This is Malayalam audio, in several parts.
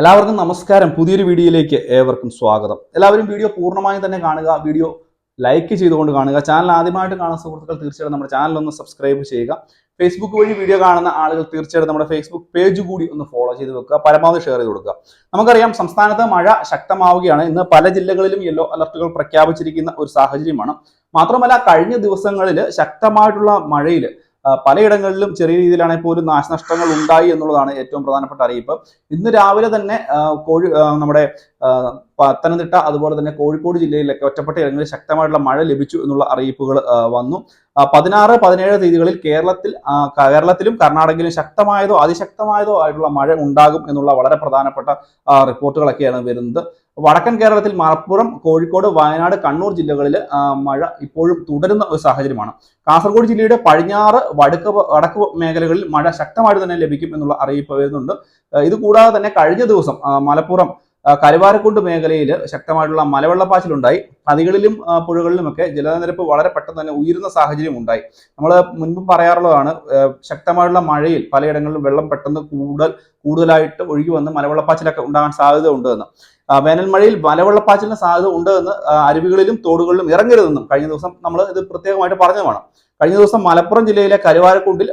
എല്ലാവർക്കും നമസ്കാരം. പുതിയൊരു വീഡിയോയിലേക്ക് ഏവർക്കും സ്വാഗതം. എല്ലാവരും വീഡിയോ പൂർണമായും തന്നെ കാണുക വീഡിയോ ലൈക്ക് ചെയ്തുകൊണ്ട് കാണുക. ചാനൽ ആദ്യമായിട്ട് കാണുന്ന സുഹൃത്തുക്കൾ തീർച്ചയായിട്ടും നമ്മുടെ ചാനൽ ഒന്ന് സബ്സ്ക്രൈബ് ചെയ്യുക. ഫേസ്ബുക്ക് വഴി വീഡിയോ കാണുന്ന ആളുകൾ തീർച്ചയായിട്ടും നമ്മുടെ ഫേസ്ബുക്ക് പേജ് കൂടി ഒന്ന് ഫോളോ ചെയ്ത് വെക്കുക പരമാവധി ഷെയർ ചെയ്ത് കൊടുക്കുക. നമുക്കറിയാം സംസ്ഥാനത്ത് മഴ ശക്തമാവുകയാണ്. ഇന്ന് പല ജില്ലകളിലും യെല്ലോ അലർട്ടുകൾ പ്രഖ്യാപിച്ചിരിക്കുന്ന ഒരു സാഹചര്യമാണ്. മാത്രമല്ല കഴിഞ്ഞ ദിവസങ്ങളിൽ ശക്തമായിട്ടുള്ള മഴയിൽ പലയിടങ്ങളിലും ചെറിയ രീതിയിലാണെങ്കിൽ പോലും നാശനഷ്ടങ്ങൾ ഉണ്ടായി എന്നുള്ളതാണ് ഏറ്റവും പ്രധാനപ്പെട്ട അറിയിപ്പ്. ഇന്ന് രാവിലെ തന്നെ കോഴി നമ്മുടെ പത്തനംതിട്ട അതുപോലെ തന്നെ കോഴിക്കോട് ജില്ലയിലൊക്കെ ഒറ്റപ്പെട്ട ഇടങ്ങളിൽ ശക്തമായിട്ടുള്ള മഴ ലഭിച്ചു എന്നുള്ള അറിയിപ്പുകൾ വന്നു. പതിനാറ് പതിനേഴ് തീയതികളിൽ കേരളത്തിൽ കേരളത്തിലും കർണാടകയിലും ശക്തമായതോ അതിശക്തമായതോ ആയിട്ടുള്ള മഴ ഉണ്ടാകും എന്നുള്ള വളരെ പ്രധാനപ്പെട്ട റിപ്പോർട്ടുകളൊക്കെയാണ് വരുന്നത്. വടക്കൻ കേരളത്തിൽ മലപ്പുറം കോഴിക്കോട് വയനാട് കണ്ണൂർ ജില്ലകളിൽ മഴ ഇപ്പോഴും തുടരുന്ന ഒരു സാഹചര്യമാണ്. കാസർഗോഡ് ജില്ലയുടെ പടിഞ്ഞാറ് വടക്ക് വടക്ക് മേഖലകളിൽ മഴ ശക്തമായിട്ട് തന്നെ ലഭിക്കും എന്നുള്ള അറിയിപ്പ് വരുന്നുണ്ട്. ഇതുകൂടാതെ കൂടാതെ തന്നെ കഴിഞ്ഞ ദിവസം മലപ്പുറം കരുവാരക്കുണ്ട് മേഖലയിൽ ശക്തമായിട്ടുള്ള മലവെള്ളപ്പാച്ചിലുണ്ടായി. നദികളിലും പുഴകളിലുമൊക്കെ ജലനിരപ്പ് വളരെ പെട്ടെന്ന് തന്നെ ഉയരുന്ന സാഹചര്യം ഉണ്ടായി. നമ്മൾ മുൻപ് പറയാറുള്ളതാണ് ശക്തമായിട്ടുള്ള മഴയിൽ പലയിടങ്ങളിലും വെള്ളം പെട്ടെന്ന് കൂടുതൽ കൂടുതലായിട്ട് ഒഴുകി വന്ന് മലവെള്ളപ്പാച്ചിലൊക്കെ ഉണ്ടാകാൻ സാധ്യത ഉണ്ട് എന്ന് ആ, വേനൽ മലവെള്ളപ്പാച്ചിലിന് സാധ്യത ഉണ്ട് എന്ന് അരുവികളിലും തോടുകളിലും ഇറങ്ങരുതെന്നും കഴിഞ്ഞ ദിവസം നമ്മൾ ഇത് പ്രത്യേകമായിട്ട് പറഞ്ഞതുമാണ് കഴിഞ്ഞ ദിവസം മലപ്പുറം ജില്ലയിലെ കരുവാരക്കുണ്ടിൽ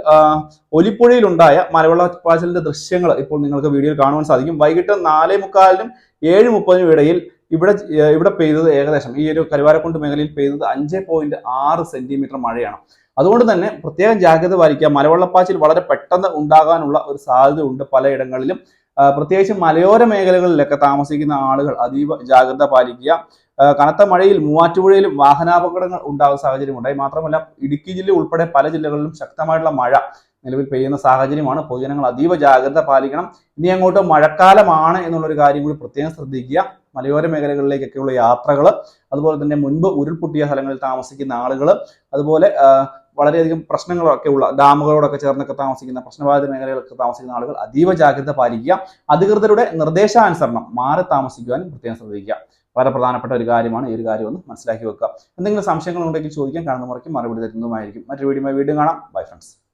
ഒലിപ്പുഴയിലുണ്ടായ മലവെള്ളപ്പാച്ചിലിന്റെ ദൃശ്യങ്ങൾ ഇപ്പോൾ നിങ്ങൾക്ക് വീഡിയോയിൽ കാണുവാൻ സാധിക്കും. വൈകിട്ട് നാലേ മുക്കാലിനും ഏഴ് മുപ്പതിനും ഇടയിൽ ഇവിടെ ഇവിടെ പെയ്തത് ഏകദേശം ഈ ഒരു കരുവാരക്കുണ്ട് മേഖലയിൽ പെയ്തത് അഞ്ച് പോയിന്റ് ആറ് സെന്റിമീറ്റർ മഴയാണ്. അതുകൊണ്ട് തന്നെ പ്രത്യേകം ജാഗ്രത പാലിക്കുക. മലവെള്ളപ്പാച്ചിൽ വളരെ പെട്ടെന്ന് ഉണ്ടാകാനുള്ള ഒരു സാധ്യത ഉണ്ട് പലയിടങ്ങളിലും. പ്രത്യേകിച്ച് മലയോര മേഖലകളിലൊക്കെ താമസിക്കുന്ന ആളുകൾ അതീവ ജാഗ്രത പാലിക്കുക. കനത്ത മഴയിൽ മൂവാറ്റുപുഴയിലും വാഹനാപകടങ്ങൾ ഉണ്ടാകുന്ന സാഹചര്യം ഉണ്ടായി മാത്രമല്ല ഇടുക്കി ജില്ല ഉൾപ്പെടെ പല ജില്ലകളിലും ശക്തമായിട്ടുള്ള മഴ നിലവിൽ പെയ്യുന്ന സാഹചര്യമാണ്. പൊതുജനങ്ങൾ അതീവ ജാഗ്രത പാലിക്കണം. ഇനി അങ്ങോട്ട് മഴക്കാലമാണ് എന്നുള്ളൊരു കാര്യം കൂടി പ്രത്യേകം ശ്രദ്ധിക്കുക. മലയോര മേഖലകളിലേക്കൊക്കെയുള്ള യാത്രകൾ അതുപോലെ തന്നെ മുൻപ് ഉരുൾപൊട്ടിയ സ്ഥലങ്ങളിൽ താമസിക്കുന്ന ആളുകൾ അതുപോലെ വളരെയധികം പ്രശ്നങ്ങളൊക്കെ ഉള്ള ഡാമുകളോടൊക്കെ ചേർന്നൊക്കെ താമസിക്കുന്ന പ്രശ്നബാധിത മേഖലകളൊക്കെ താമസിക്കുന്ന ആളുകൾ അതീവ ജാഗ്രത പാലിക്കുക. അധികൃതരുടെ നിർദ്ദേശാനുസരണം മാറി താമസിക്കുവാനും പ്രത്യേകം ശ്രദ്ധിക്കുക. വളരെ പ്രധാനപ്പെട്ട ഒരു കാര്യമാണ് ഈ ഒരു കാര്യം ഒന്ന് മനസ്സിലാക്കി വെക്കുക. എന്തെങ്കിലും സംശയങ്ങൾ ഉണ്ടെങ്കിൽ ചോദിക്കാൻ കാണുന്ന മുറയ്ക്ക് മറുപടി തരുന്നതുമായിരിക്കും. മറ്റൊരു വീഡിയോ വീണ്ടും കാണാം. ബൈ ഫ്രണ്ട്സ്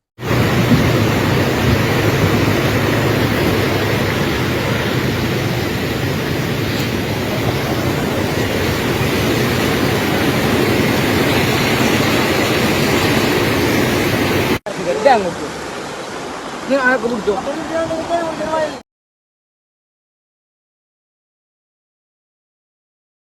ક્યાં મૂક્યું આ કબૂતર